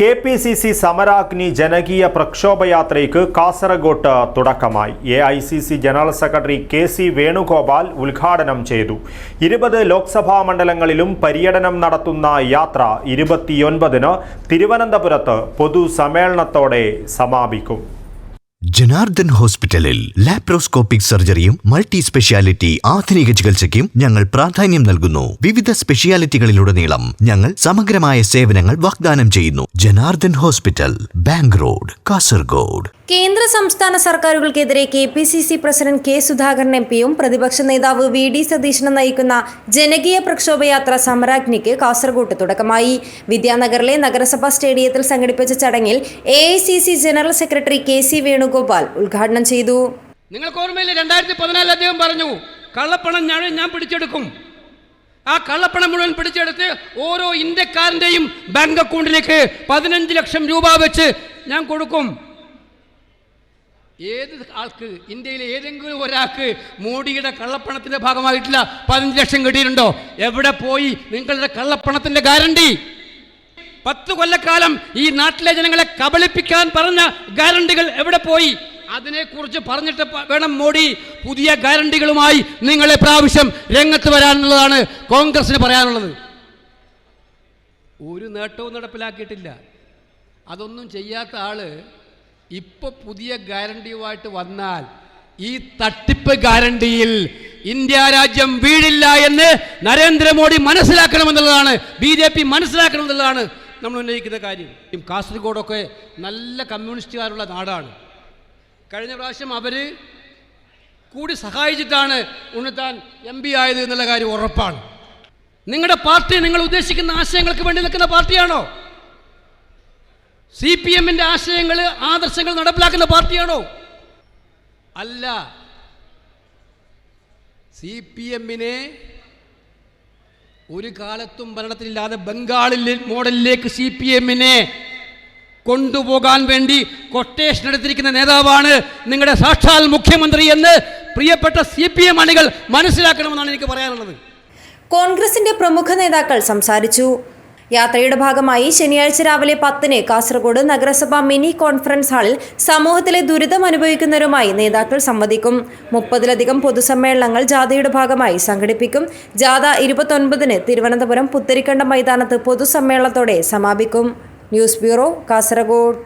K P C C Samaragni ജനകീയ പ്രക്ഷോഭയാത്രയ്ക്ക് കാസർഗോട്ട് തുടക്കമായി. A I C C general secretary K C Venugopal ഉദ്ഘാടനം ചെയ്തു. ഇരുപത് ലോക്സഭാ മണ്ഡലങ്ങളിലും പര്യടനം നടത്തുന്ന യാത്ര ഇരുപത്തിയൊൻപതിന് തിരുവനന്തപുരത്ത് പൊതുസമ്മേളനത്തോടെ സമാപിക്കും. ജനാർദ്ദൻ ഹോസ്പിറ്റലിൽ ലാപ്രോസ്കോപ്പിക് സർജറിയും മൾട്ടി സ്പെഷ്യാലിറ്റി ആധുനിക ചികിത്സയ്ക്കും ഞങ്ങൾ പ്രാധാന്യം നൽകുന്നു. വിവിധ സ്പെഷ്യാലിറ്റികളിലുടനീളം ഞങ്ങൾ സമഗ്രമായ സേവനങ്ങൾ വാഗ്ദാനം ചെയ്യുന്നു. Janardhan hospital bank road Kasaragod. കേന്ദ്ര സംസ്ഥാന സർക്കാരുകൾക്കെതിരെ K P C C president K Sudhakaran M പിയും പ്രതിപക്ഷ നേതാവ് വി ഡി സതീശനും നയിക്കുന്ന ജനകീയ പ്രക്ഷോഭയാത്ര സമരാജ്ഞിക്ക് കാസർഗോട്ട് തുടക്കമായി. വിദ്യാനഗറിലെ നഗരസഭാ സ്റ്റേഡിയത്തിൽ സംഘടിപ്പിച്ച ചടങ്ങിൽ A general secretary K C Venugopal ഉദ്ഘാടനം ചെയ്തു. നിങ്ങൾക്ക് ഓർമ്മയില്ല രണ്ടായിരത്തി പതിനാലിൽ അദ്ദേഹം പറഞ്ഞു കള്ളപ്പണം ഞാൻ ഞാൻ പിടിച്ചെടുക്കും. ആ കള്ളപ്പണം മുഴുവൻ പിടിച്ചെടുത്ത് ഓരോ ഇന്ത്യക്കാരന്റെയും ബാങ്ക് അക്കൗണ്ടിലേക്ക് പതിനഞ്ച് ലക്ഷം രൂപ വെച്ച് ഞാൻ കൊടുക്കും. ഏത് ആൾക്ക് ഇന്ത്യയിലെ ഏതെങ്കിലും ഒരാൾക്ക് മോഡിയുടെ കള്ളപ്പണത്തിന്റെ ഭാഗമായിട്ടില്ല പതിനഞ്ച് ലക്ഷം കിട്ടിയിട്ടുണ്ടോ? എവിടെ പോയി നിങ്ങളുടെ കള്ളപ്പണത്തിന്റെ ഗ്യാരണ്ടി പത്ത് കൊല്ലക്കാലം ഈ നാട്ടിലെ ജനങ്ങളെ കബളിപ്പിക്കാൻ പറഞ്ഞ ഗ്യാരണ്ടികൾ എവിടെ പോയി? അതിനെക്കുറിച്ച് പറഞ്ഞിട്ട് വേണം മോഡി പുതിയ ഗ്യാരണ്ടികളുമായി നിങ്ങളെ പ്രാവശ്യം രംഗത്ത് വരാനുള്ളതാണ് കോൺഗ്രസിന് പറയാനുള്ളത്. ഒരു നേട്ടവും നടപ്പിലാക്കിയിട്ടില്ല. അതൊന്നും ചെയ്യാത്ത ആൾ ഇപ്പൊ പുതിയ ഗ്യാരണ്ടിയുമായിട്ട് വന്നാൽ ഈ തട്ടിപ്പ് ഗ്യാരണ്ടിയിൽ ഇന്ത്യ രാജ്യം വീഴില്ല എന്ന് നരേന്ദ്രമോദി മനസ്സിലാക്കണമെന്നുള്ളതാണ് ബി ജെ പി മനസ്സിലാക്കണമെന്നുള്ളതാണ്. നമ്മൾ ഉന്നയിക്കുന്ന കാര്യം കാസർഗോഡൊക്കെ നല്ല കമ്മ്യൂണിസ്റ്റുകാരുള്ള നാടാണ്. കഴിഞ്ഞ പ്രാവശ്യം അവർ കൂടി സഹായിച്ചിട്ടാണ് ഉണ്ണിത്താൻ എം പി ആയത് എന്നുള്ള കാര്യം ഉറപ്പാണ്. നിങ്ങളുടെ പാർട്ടി നിങ്ങൾ ഉദ്ദേശിക്കുന്ന ആശയങ്ങൾക്ക് വേണ്ടി നിൽക്കുന്ന പാർട്ടിയാണോ? സി പി എമ്മിന്റെ ആശയങ്ങൾ ആദർശങ്ങൾ നടപ്പിലാക്കുന്ന പാർട്ടിയാണോ? അല്ല. സി പി എമ്മിനെ ഒരു കാലത്തും ഭരണത്തിലില്ലാതെ ബംഗാളിൽ മോഡലിലേക്ക് സി പി എമ്മിനെ കൊണ്ടുപോകാൻ വേണ്ടി കൊട്ടേഷൻ എടുത്തിരിക്കുന്ന നേതാവാണ് നിങ്ങളുടെ സാക്ഷാൽ മുഖ്യമന്ത്രി എന്ന് പ്രിയപ്പെട്ട സി പി എം അണികൾ മനസ്സിലാക്കണമെന്നാണ് എനിക്ക് പറയാനുള്ളത്. കോൺഗ്രസിന്റെ പ്രമുഖ നേതാക്കൾ സംസാരിച്ചു. യാത്രയുടെ ഭാഗമായി ശനിയാഴ്ച രാവിലെ പത്തിന് കാസർഗോഡ് നഗരസഭ മിനി കോൺഫറൻസ് ഹാളിൽ സമൂഹത്തിലെ ദുരിതം അനുഭവിക്കുന്നവരുമായി നേതാക്കൾ സംവദിക്കും. മുപ്പതിലധികം പൊതുസമ്മേളനങ്ങൾ ജാഥയുടെ ഭാഗമായി സംഘടിപ്പിക്കും. ജാഥ ഇരുപത്തൊൻപതിന് തിരുവനന്തപുരം പുത്തരിക്കണ്ട മൈതാനത്ത് പൊതുസമ്മേളനത്തോടെ സമാപിക്കും. News bureau Kasaragod.